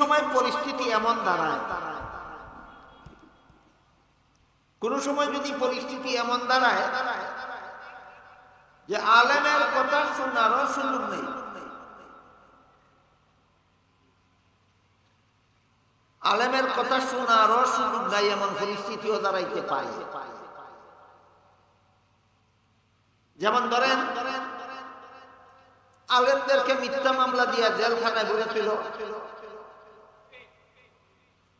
সময় পরিস্থিতি এমন দাঁড়ায়। কোন সময় যদি পরিস্থিতি এমন দাঁড়ায় যে আলেমের কথা শোনারও সুযোগ নেই। আলেমের কথা শোনারও সুযোগ নাই এমন পরিস্থিতিও দাঁড়াইতে পারে। যেমন ধরেন, আলেমদেরকে মিথ্যা মামলা দিয়া জেলখানায় ভরেছিল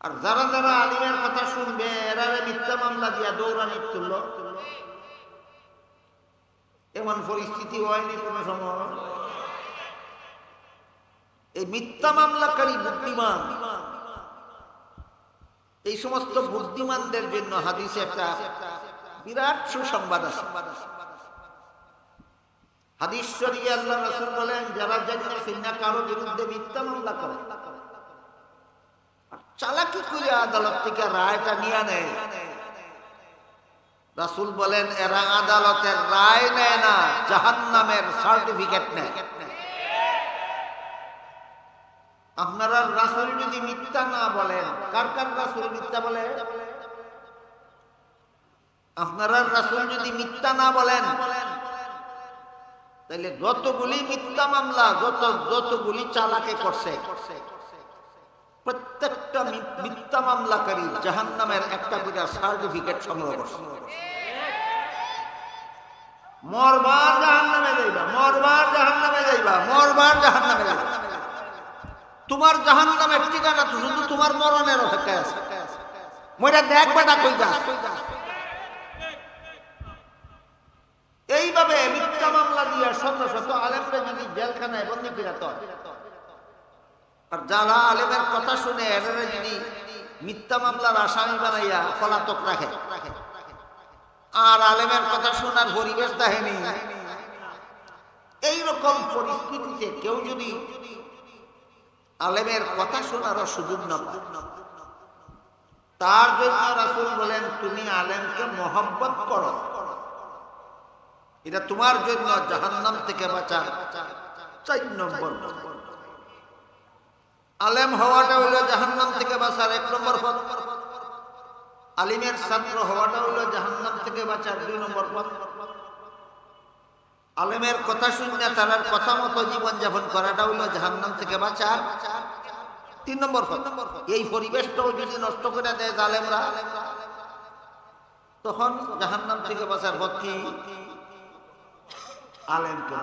আর যারা যারা আলিমের কথা শুনবে এরারে মিথ্যা মামলা দিয়া দৌড়ানি তুলল। এমন পরিস্থিতি হয়নি কোনো সময়। এই মিথ্যা মামলাকারী বুদ্ধিমান, এই সমস্ত বুদ্ধিমানদের জন্য হাদিসে একটা বিরাট সুসংবাদ আছে। হাদিস শরীফে আল্লাহ রাসূল বলেন, যারা জানে সিন্না কারও বিরুদ্ধে মিথ্যা মামলা করে চালাকি করে আদালত থেকে রায়টা নিয়ে নেয়। রাসুল বলেন, এরা আদালতের রায় নেয় না, জাহান্নামের সার্টিফিকেট নেয়। আপনারা রাসূল যদি মিথ্যা না বলেন, কার কার রাসূল মিথ্যা বলে? আপনারা রাসূল যদি মিথ্যা না বলেন তাহলে যতগুলি মিথ্যা মামলা, যত যতগুলি চালাকে করছে করছে প্রত্যেকটা মিথ্যা মামলাকারী জাহান নামের একটা করে সার্টিফিকেট সংগ্রহ করছে। মরবার জাহান নামে যাইবা, মরবার জাহান নামে যাইবা, মরবার জাহান নামে তোমার জাহান নামের ঠিকানা তো শুধু তোমার মরণের অপেক্ষায় আছে। দেখ বেটা কই এইভাবে মিথ্যা মামলা দিয়ে শত শত আলেমরে যদি জেলখানায় বন্দি করে তো আর যারা আলেমের কথা শুনে যদি মিথ্যা মামলার আসামি বানাইয়া পলাতক রাখে। আর আলেমের কথা শোনার পরিবেশ দেখেনি। এইরকম পরিস্থিতিতে কেউ যদি আলেমের কথা শোনারও সুযোগ না তার জন্য রাসুল বলেন, তুমি আলেমকে মহব্বত করো। এটা তোমার জন্য জাহান্নাম থেকে বাঁচার চার নম্বর। আলেম হওয়াটা হইল জাহান্নাম থেকে বাঁচার এক নম্বর পথ। আলিমের ছাত্র হওয়াটা হইল জাহান্নাম থেকে বাঁচার দুই নম্বর পথ। আলেমের কথা শুনে তার কথা মতো জীবন যাপন করাটা হইল জাহান্নাম থেকে বাঁচার তিন নম্বর পথ। এই পরিবেশটাও যদি নষ্ট করে দেয় জালেমরা, তখন জাহান্নাম থেকে বাঁচার পথ কি? আলেমকে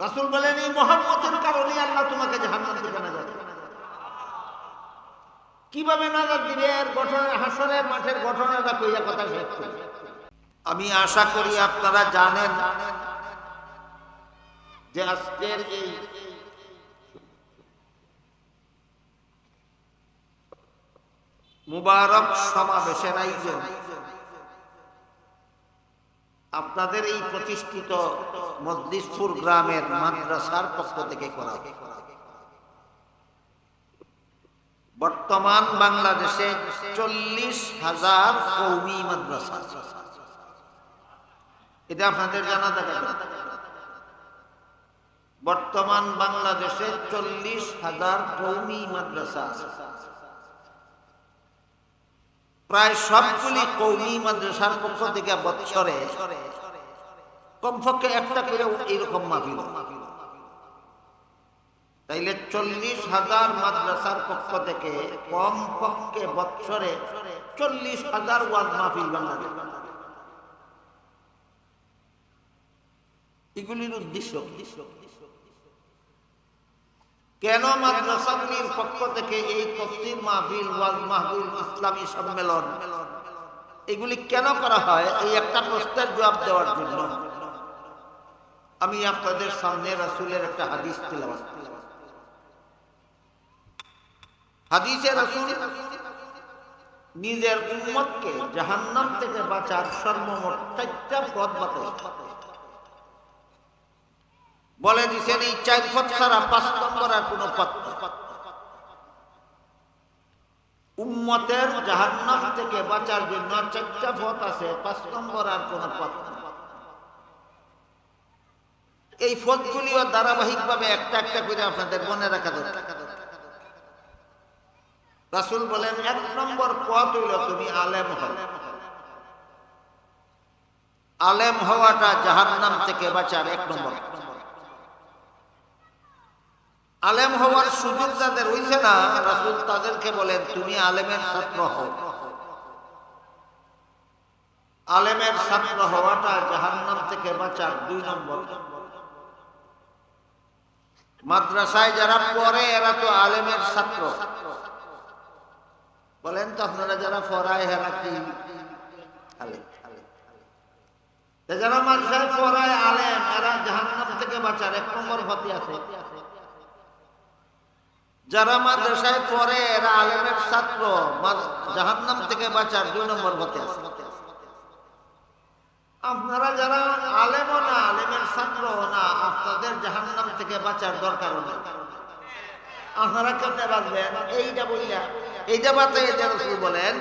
রাসুল বলেন, এই মহাম্মতের কারণে আল্লাহ তোমাকে জাহান্নাম থেকে নাজাত দিবে। কীভাবে নাজাত দিবে? এর ঘটনা হাসরের মাঠের ঘটনাটা কইয়া কথা শেষ আমি আশা করি আপনারা জানেন যে আজকের এই মুবারক সমাবেশের আয়োজন আপনাদের এই প্রতিষ্ঠিত মজলিসপুর গ্রামের মাদ্রাসার পক্ষ থেকে করা হবে। বর্তমান বাংলাদেশে চল্লিশ হাজার কৌমি মাদ্রাসা। এটা আপনাদের জানা থাকে বর্তমান বাংলাদেশে চল্লিশ হাজার কৌমি মাদ্রাসা প্রায় সবগুলি কৌমি মাদ্রাসার পক্ষ থেকে বছরে কমপক্ষে একটা করে এইরকম মাহফিল তাইলে চল্লিশ হাজার মাদ্রাসার পক্ষ থেকে কমপক্ষে বছরে চল্লিশ হাজার ওয়াজ মাহফিল বাংলাদেশ এগুলির উদ্দেশ্য কেন মাদ্রাসাগুলির পক্ষ থেকে এই তফসির মাহফিল, ওয়াজ মাহফিল, ইসলামী সম্মেলন, এগুলি কেন করা হয়? এই একটা প্রশ্নের জবাব দেওয়ার জন্য। আমি আপনাদের সামনে রাসূলের একটা হাদিস তিলাওয়াত হাদিসে রাসূল নিজের উম্মতকে জাহান্নাম থেকে বাঁচার সর্বমোট চারটা পথ বাতাই বলে দিছেন, এই চার পথ ছাড়া পাঁচ নম্বর আর কোনো পথ উম্মতের জাহান্নাম থেকে বাঁচার জন্য চারটা পথ আছে, পাঁচ নম্বর আর কোনো পথ। এই পদগুলিও ধারাবাহিকভাবে একটা একটা করে আপনাদের মনে রাখা দরকার। রাসুল বলেন, এক নম্বর পথ হইল তুমি আলেম হও। আলেম হওয়াটা জাহান্নাম থেকে বাঁচার এক নম্বর আলেম হওয়ার সুযোগ যাদের হইছে না, রাসুল তাদেরকে বলেন, তুমি আলেমের ছাত্র হও। আলেমের ছাত্র হওয়াটা জাহান্নাম থেকে বাঁচার দুই নম্বর মাদ্রাসায় যারা পড়ে, এরা তো আলেমের ছাত্র। বলেন তো আপনারা যারা পড়ায় এরা কি যারা মাদ্রাসায় পড়ায় আলেম, এরা জাহান্নাম থেকে বাঁচার এক নম্বর ভতি আছে। যারা মাদ্রাসায় পড়ে, এরা আলেমের ছাত্র জাহান্নাম থেকে বাঁচার দুই নম্বর ভতি আছে। আপনারা যারা আলেমও না, আলেমের ছাত্র না, আপনাদের জাহান্নাম থেকে বাঁচার দরকার আপনারা কেমনে বাঁচবেন এইটা বইলা। এইটা বাঁচাই এটা রসুল বলেন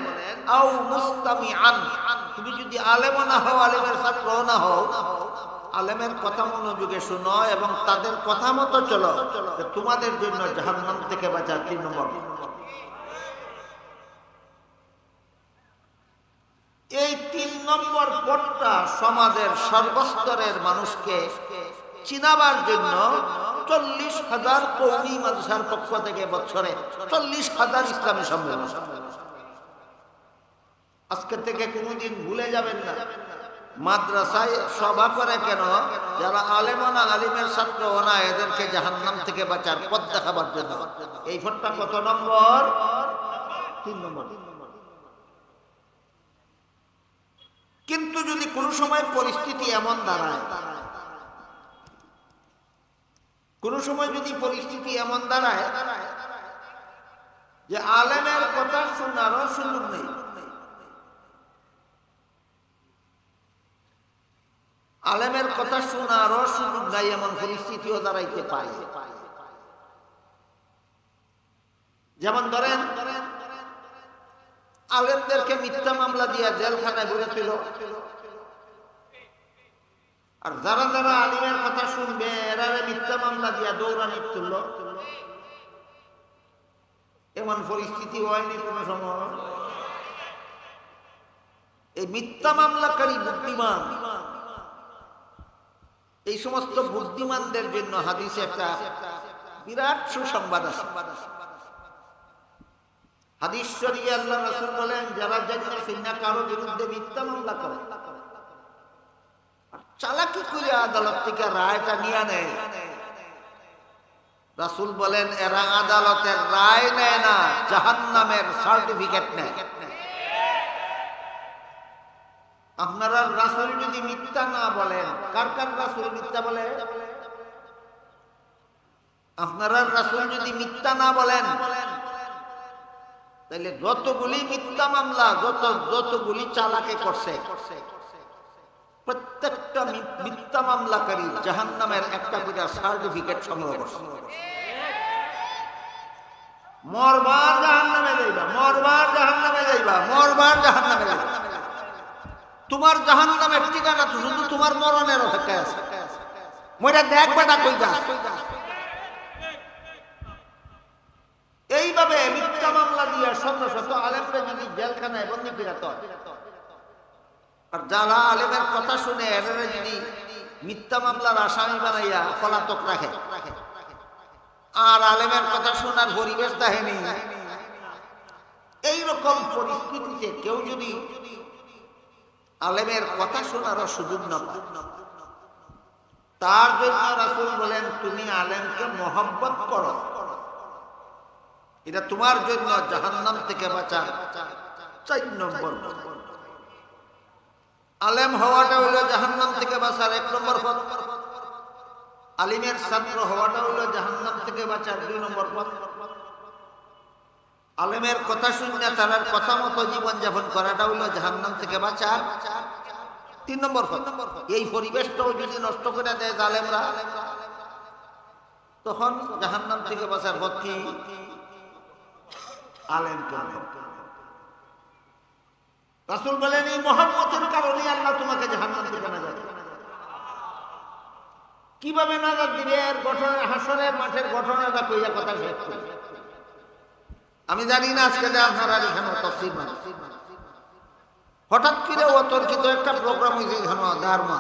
আউ মুস্তামি আন তুমি যদি আলেমও না হও, আলেমের ছাত্র না হও, আলেমের কথা মনোযোগে শুনো এবং তাদের কথা মতো চলো তোমাদের জন্য জাহান্নাম থেকে বাঁচা তিন নম্বর এই তিন নম্বর পথটা সমাজের সর্বস্তরের মানুষকে চিনাবার জন্য চল্লিশ হাজার কৌমি মাদ্রাসার পক্ষ থেকে বছরে চল্লিশ হাজার ইসলামী সম্মেলন। আজকে থেকে কোনোদিন ভুলে যাবেন না। মাদ্রাসায় সভা করে কেন? যারা আলেম না আলিমের ছাত্র না, এদেরকে জাহান্নাম থেকে বাঁচার পথ দেখাবার জন্য। এই ফটটা কত নম্বর? তিন নম্বর। কিন্তু যদি কোনো সময় পরিস্থিতি এমন দাঁড়ায় কোন সময় যদি পরিস্থিতি এমন দাঁড়ায় যে আলেমের কথা শোনারও সুযোগ নেই। আলেমের কথা শোনারও সুযোগ নাই এমন পরিস্থিতিও দাঁড়াইতে পারে। যেমন ধরেন, আলেমদেরকে মিথ্যা মামলা দিয়া জেলখানায় ঘুরেছিল আর যারা যারা আলিমের কথা শুনবে, এরা মিথ্যা মামলা দিয়া দৌড়ানি তুলল। এমন পরিস্থিতি হয়নি কোন সময়। এই মিথ্যা মামলাকারী বুদ্ধিমান, এই সমস্ত বুদ্ধিমানদের জন্য হাদিসে একটা বিরাট সুসংবাদ আছে। হাদিস শরীফে আল্লাহ রাসূল বলেন, যারা জান্নাত সিন্না কারও বিরুদ্ধে মিথ্যা মামলা করে। চালাকি করে আদালত থেকে রায়টা নিয়ে নেয়। রাসুল বলেন, এরা আদালতের রায় নেয় না, জাহান্নামের সার্টিফিকেট নেয়। আপনারা রাসূল যদি মিথ্যা না বলেন, কার কার রাসূল মিথ্যা বলে? আপনারা রাসূল যদি মিথ্যা না বলেন তাহলে যতগুলি মিথ্যা মামলা, যত যতগুলি চালাকে করছে করছে প্রত্যেকটা মিথ্যা মামলাকারী জাহান নামের একটা করে সার্টিফিকেট সংগ্রহ করছে। মরবার জাহান নামে যাইবা, মরবার জাহান নামে যাইবা, মরবার জাহান নামে তোমার জাহান নামের ঠিকানা তো শুধু তোমার মরণের অপেক্ষায় আছে। মইটা দেখ বেটা কই যা এইভাবে মিথ্যা মামলা দিয়ে শত শত আলেমরে যদি জেলখানায় বন্দি ফিরাত আর যারা আলেমের কথা শুনে যদি মিথ্যা মামলার আসামি বানাইয়া পলাতক রাখে। আর আলেমের কথা শোনার পরিবেশ দেখেনি। এইরকম পরিস্থিতিতে কেউ যদি আলেমের কথা শোনারও সুযোগ না তার জন্য রাসুল বলেন, তুমি আলেমকে মহব্বত করো। এটা তোমার জন্য জাহান্নাম থেকে বাঁচা চার নম্বর আলেম হওয়াটা হইল জাহান্নাম থেকে বাঁচার এক নম্বর পথ। আলিমের ছাত্র হওয়াটা হইল জাহান্নাম থেকে বাঁচার দুই নম্বর পথ। আলেমের কথা শুনে তার কথা মতো জীবন যাপন করাটা হইল জাহান্নাম থেকে বাঁচার তিন নম্বর পথ। এই পরিবেশটাও যদি নষ্ট করে দেয় আলেমরা তখন জাহান্নাম থেকে বাঁচার পথ কি? আলেমকে রাসুল বলেন, এই মহাম্মতের কারণে আল্লাহ তোমাকে জাহান্নাম থেকে না যাবে কীভাবে নাজাদ দিবে? এর গঠনের হাসনের মাঠের ঘটনাটা কইয়া কথা শেষ আমি জানি না আজকে যে আপনারা এখানে তফসিল মানে হঠাৎ করে অতর্কিত একটা প্রোগ্রাম হয়েছে এখানে দারমা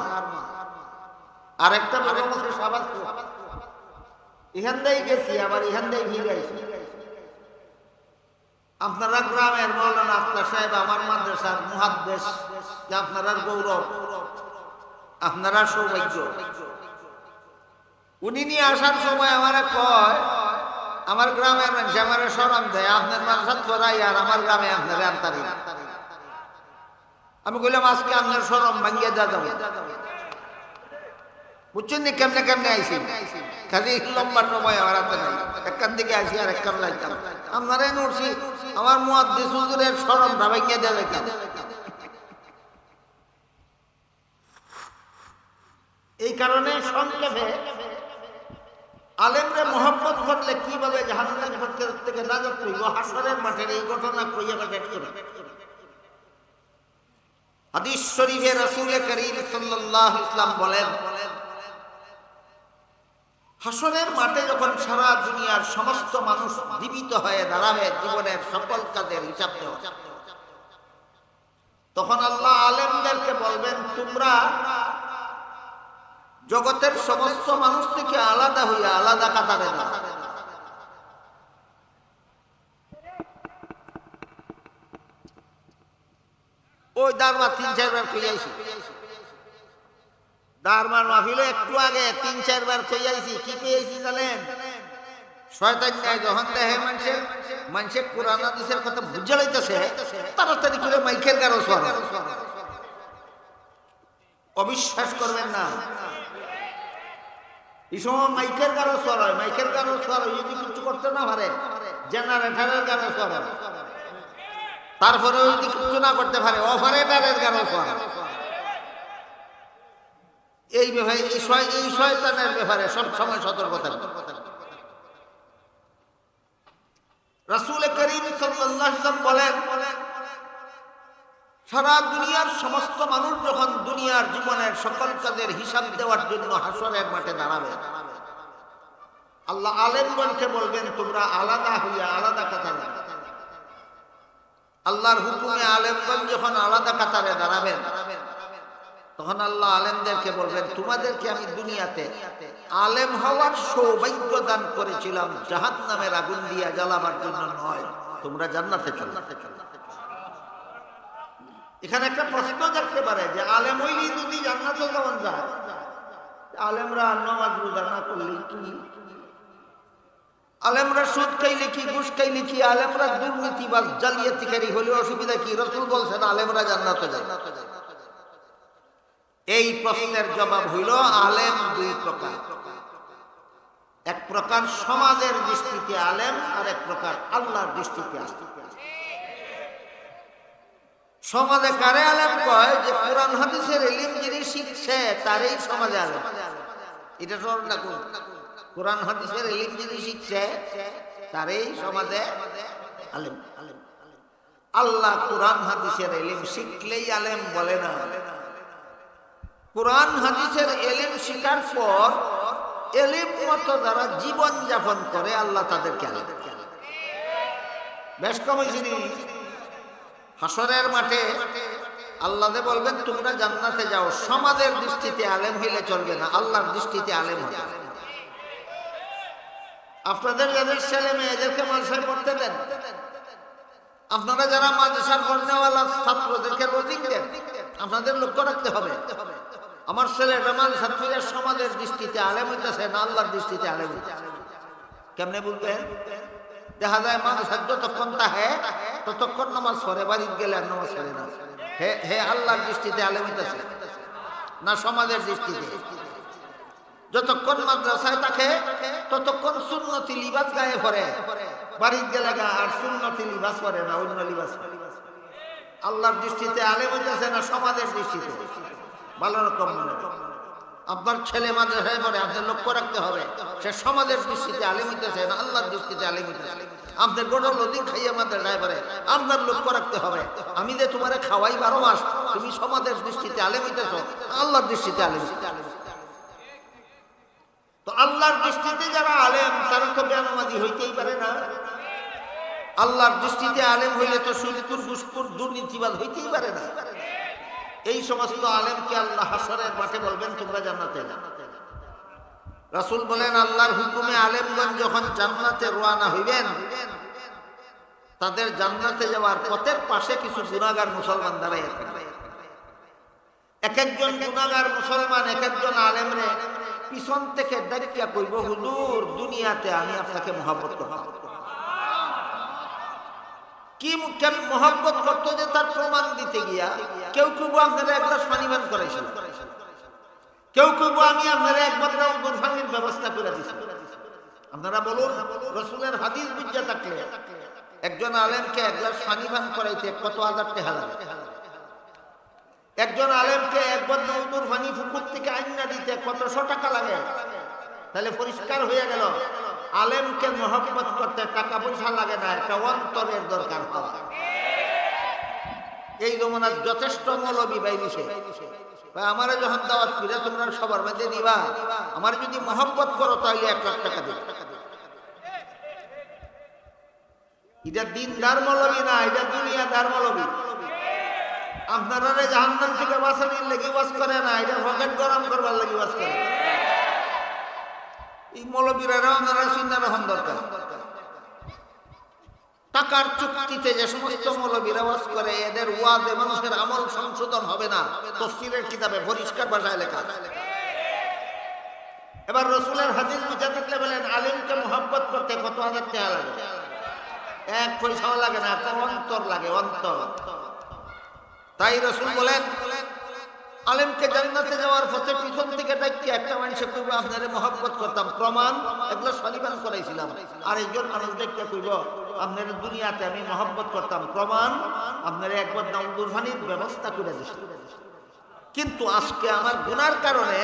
আর একটা প্রোগ্রাম হচ্ছে সাবাস এখান থেকে গেছি, আবার এখান থেকে ফিরে আইছি আপনারা গ্রামের মৌলানা আফতার সাহেব, আমার মাদ্রাসার মুহাদ্দেশ যে আপনারা গৌরব, আপনারা সৌভাগ্য। উনি নিয়ে আসার সময় আমারে কয়, আমার গ্রামের মানুষ আমার সরম দেয়, আপনার মাদ্রাসাত করাই আর আমার গ্রামে আপনারা আনতারি। আমি কইলাম, আজকে আপনার সরম ভাঙ্গিয়ে যা যাবে। বুঝছেন নি, কেমনে কেমনে আইসি কাজে লম্বা সময় আমার হাতে নাই। একখান দিকে আইসি আর একখান লাইতাম। আপনারাই নড়ছি আমার মুয়াদ্দিস হুজুরের ভাঙ্গিয়ে দেওয়া যাইতাম? এই কারণে সংক্ষেপে আলেমরে মোহাম্মত করলে কীভাবে জাহান্নাম থেকে নাজাত হাসরের মাঠের এই ঘটনা কইয়া শেষ হাদিস শরীফে রাসূল সাল্লাল্লাহু আলাইহি ইসলাম বলেন হাসরের মাঠে যখন সারা দুনিয়ার সমস্ত মানুষ জীবিত হয়ে দাঁড়াবে জীবনের সকল কাজের হিসাব তখন আল্লাহ আলেমদেরকে বলবেন, তোমরা জগতের সমস্ত মানুষ থেকে আলাদা হইয়া আলাদা কাতারে ওই দারমা তিন চারবার কইয়াইছি দারমার একটু আগে তিন, চারবার কইয়াইছি কি কইয়াইছি জানেন? করে অবিশ্বাস করবেন না। এই সময় মাইকের গারো সর হয় মাইকের গারো সর যদি কিছু করতে না পারে, জেনারেটারের গারো সর। তারপরে যদি কিছু না করতে পারে, অপারেটারের গারো সর। হয় এই ব্যাপারে, এই এই শয়তানের ব্যাপারে সব সময় সতর্ক থাকবে। রাসূল করিম সাল্লাল্লাহু আলাইহি বলেন, সারা দুনিয়ার সমস্ত মানুষ যখন দুনিয়ার জীবনের সকল কাজের হিসাব দেওয়ার জন্য হাসরের মাঠে দাঁড়াবে, আল্লাহ আলেমগণকে বলবেন, তোমরা আলাদা হইয়া আলাদা কাতারে। আল্লাহর হুকুমে আলেমগঞ্জ যখন আলাদা কাতারে দাঁড়াবেন তখন আল্লাহ আলেমদেরকে বলবেন, তোমাদেরকে আমি দুনিয়াতে আলেম হওয়ার সৌভাগ্য দান করেছিলাম জাহান নামের আগুন দিয়া জ্বালাবার জন্য নয়। তোমরা জান্নাতে চলো। এখানে একটা প্রশ্ন থাকতে পারে যে, আলেম হইলি যদি জান্নাতে যেমন যায়? আলেমরা নামাজ রোজা না করলে কি? আলেমরা সুদ খাইলে কি, ঘুষ খাইলে কি? আলেমরা দুর্নীতি বা জালিয়াতিকারী হলে অসুবিধা কি? রসুল বলছেন, আলেমরা জান্নাতে যায়। এই প্রশ্নের জবাব হইল আলেম দুই প্রকার। এক প্রকার সমাজের দৃষ্টিতে আলেম, আর এক প্রকার আল্লাহর দৃষ্টিতে সমাজে কারে আলেম কয়? যে কোরআন, হাদিসের এলিম যিনি শিখছে, তারই সমাজে আলেম। এটা স্মরণ রাখুন কোরআন, হাদিসের এলিম যিনি শিখছে, তারই সমাজে আলেম আলেম। আল্লাহ কোরআন, হাদিসের এলিম শিখলেই আলেম বলে না। কোরআন হাদিসের এলিম শিকার পর এলিম মতো যারা জীবন যাপন করে, আল্লাহ তাদেরকে বেশ কম হাসরের মাঠে আল্লাহ বলবেন, তোমরা জান্নাতে যাও, সমাজের দৃষ্টিতে আলেম হইলে চলবে না, আল্লাহর দৃষ্টিতে আলেম হবে। আপনাদের যাদের ছেলে মেয়েদেরকে মানুষের পড়তে দেন। আপনারা যারা মাদ্রাসার পড়নেওয়ালা ছাত্রদেরকে রোজিং দেন, আপনাদের লক্ষ্য রাখতে হবে। আমার ছেলে মাদ্রাসার ফিরে সমাজের দৃষ্টিতে আলেম হইতেছে, না আল্লাহর দৃষ্টিতে আলেম হইতেছে? কেমনে বলবেন দেখা যায় মানুষের যতক্ষণ তাহে, ততক্ষণ নামাজ সরে বাড়িতে গেলে আর নামাজ সরে না। হে হে আল্লাহর দৃষ্টিতে আলেম হইতেছে, না সমাজের দৃষ্টিতে? যতক্ষণ মাদ্রাসায় থাকে, ততক্ষণ সুন্নতি লিবাস গায়ে পরে বাড়ির গেলে গা, আর সুন্নতি লিবাস পরে না, অন্য লিবাস। আল্লাহর দৃষ্টিতে আলেম হইতেছে, না সমাজের দৃষ্টিতে? ভালো রকম হয়। আপনার ছেলে মাদ্রাসায় পড়ে, আপনার লক্ষ্য রাখতে হবে। সে সমাজের দৃষ্টিতে আলেম হইতেছে না, আল্লাহর দৃষ্টিতে আলেম হইতেছে আপনার গোটা নদী খাইয়ে মাদ্রাসায় পড়ে, আপনার লক্ষ্য রাখতে হবে। আমি যে তোমারে খাওয়াই বারো মাস, তুমি সমাজের দৃষ্টিতে আলেম হইতেছ, আল্লাহর দৃষ্টিতে আলেম। তো আল্লাহর দৃষ্টিতে যারা আলেম, তারা তো বেনমাজি হইতেই পারে না। আল্লাহর দৃষ্টিতে আলেম হইলে তো সুদকুর ঘুসকুর দুর্নীতিবাদ হইতেই পারে না। এই সমস্ত আলেমকে আল্লাহ হাসরের মাঠে বলবেন, তোমরা জান্নাতে রাসূল বলেন, আল্লাহর হুকুমে আলেমগঞ্জ যখন জান্নাতে রোয়ানা হইবেন, তাদের জান্নাতে যাওয়ার পথের পাশে কিছু গুণাগার মুসলমান দাঁড়াই এক একজন গুণাগার মুসলমান এক একজন আলেমরে পিছন থেকে ডাকিয়া কইব, হুজুর, দুনিয়াতে আমি আপনাকে মহাব্বত করব। কি মহাব্বত করতো যে তার প্রমাণ দিতে গিয়া কেউ কেউ আপনারা এক গ্লাস পানি করাইছিল কেউ কেউ আমি আপনারা একবার পানির ব্যবস্থা করে দিছি। আপনারা বলুন, রসুলের হাদিস বুঝা থাকলে একজন আলেমকে এক গ্লাস পানি পান করাইতে কত হাজার টেহা লাগে? একজন আলেমকে একবার নৌদুর পানি পুকুর থেকে আইনা দিতে কতশো টাকা লাগে? তাহলে পরিষ্কার হয়ে গেল। আলেমকে মহব্বত করতে টাকা পয়সা লাগে না একটা অন্তরের দরকার হয় এই জমানার যথেষ্ট মৌলবী বাইরিছে আমারে যখন দাওয়াত করে তোমরা সবার মধ্যে নিবা আমার যদি মহব্বত করো তাহলে এক লাখ টাকা দেবে। এটা দিনদার মৌলবী না, এটা দুনিয়াদার মৌলবী। আপনারা জাহান্নাম থেকে বাঁচানির লেগে বাস করে না, এটা পকেট গরম করবার লেগে বাস করে। এই মৌলবীরাও আপনারা চিন্তা রাখুন দরকার। টাকার চুক্তিতে যে সমস্ত মৌলবীরা বাস করে, এদের ওয়াজে মানুষের আমল সংশোধন হবে না। তফসিলের কিতাবে পরিষ্কার ভাষায় লেখা এবার রসুলের হাদিস বুঝা থাকলে বলেন, আলিমকে মোহাব্বত করতে কত হাজার টাকা লাগে? এক পয়সাও লাগে না একটা অন্তর লাগে, অন্তর। তাই রসুল বলেন আলেমকে জান্নাতে যাওয়ার পথে পিছন থেকে ডাকিয়ে একটা মানুষে কইব, আপনারে মহব্বত করতাম, প্রমাণ এগুলো সলিবান করাইছিলাম। আর একজন মানুষ দেখতে কইব, আপনার দুনিয়াতে আমি মহব্বত করতাম, প্রমাণ আপনার একবার দাউদুরফানির ব্যবস্থা করে দিছিল কিন্তু আজকে আমার গুনার কারণে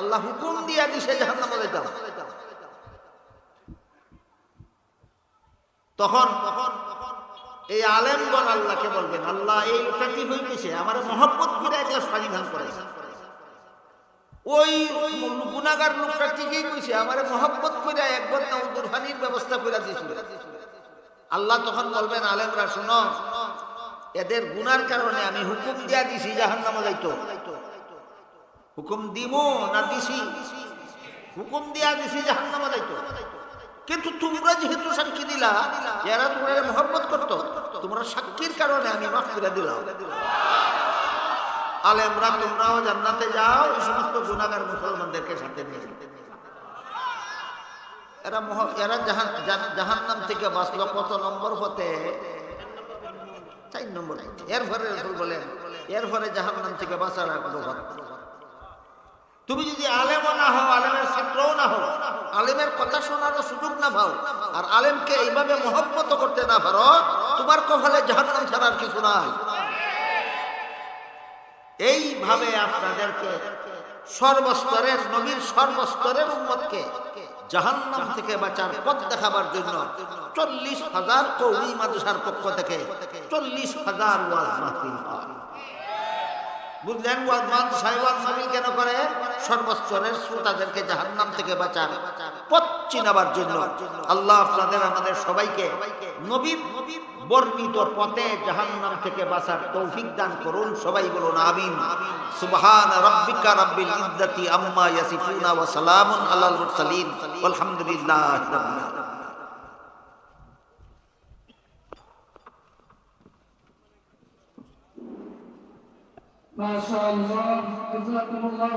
আল্লাহ হুকুম দিয়া দিছে, জাহান্নামে যাইতাম তখন তখন এই আলেমগণ আল্লাহকে বলবেন, আল্লাহ, এই লোকটা কি হইতেছে, আমার মহব্বত করে একটা স্বাধীন করেছে ওই গুণাগার লোকটা ঠিকই কইছে, আমার মহব্বত করে একবার না দুর্হানির ব্যবস্থা করে দিয়েছিল। আল্লাহ তখন বলবেন, আলেমরা, শুনো, এদের গুনার কারণে আমি হুকুম দিয়া দিছি জাহান নামা যাইতো। হুকুম দিমু না দিছি? হুকুম দিয়া দিছি জাহান নামা যাইতো। কিন্তু তোমরা যেহেতু সাক্ষী দিলা যারা তোমরা মহব্বত করতো। তোমরা সাক্ষীর কারণে আমি মাফ করে দিলাম। আলেমরা, তোমরাও জান্নাতে যাও, এই সমস্ত গুণাগার মুসলমানদেরকে সাথে নিয়ে এরা মহ এরা জাহান নাম থেকে বাঁচলো কত নম্বর হতে চার নম্বর এরপরে রসুল বলেন, এরপরে জাহান নাম থেকে বাঁচার আগ্রহ। তুমি যদি আলেমও না হও, আলেমের ছাত্রও না হও, আলেমের কথা শোনারও সুযোগ না পাও, আর আলেমকে এইভাবে মহব্বত করতে না পারো, তোমার কপালে জাহান্নাম ছাড়ার কিছু নাই। এইভাবে আপনাদেরকে সর্বস্তরের নবীর সর্বস্তরের উম্মতকে জাহান্নাম থেকে বাঁচার পথ দেখাবার জন্য চল্লিশ হাজার কৌমি মাদ্রাসার পক্ষ থেকে চল্লিশ হাজার ওয়াজ মাহফিল হয়। বুঝলেন সাহেবান কেন করে? সর্বস্তরের শ্রোতাদেরকে জাহান্নাম থেকে বাঁচার পথ চিনাবার জন্য আল্লাহ আপনাদের আমাদের সবাইকে নবী বর্ণিত পথে জাহান্নাম থেকে বাঁচার তৌফিক দান করুন সবাই বলুন আমিন সুবহান রাব্বিকা রাব্বিল ইজ্জাতি আম্মা ইয়াসিফুনা ওয়া সালামুন আলাল মুরসালিন আলহামদুলিল্লাহি রাব্বিল আলামিন ما شاء الله جزاكم الله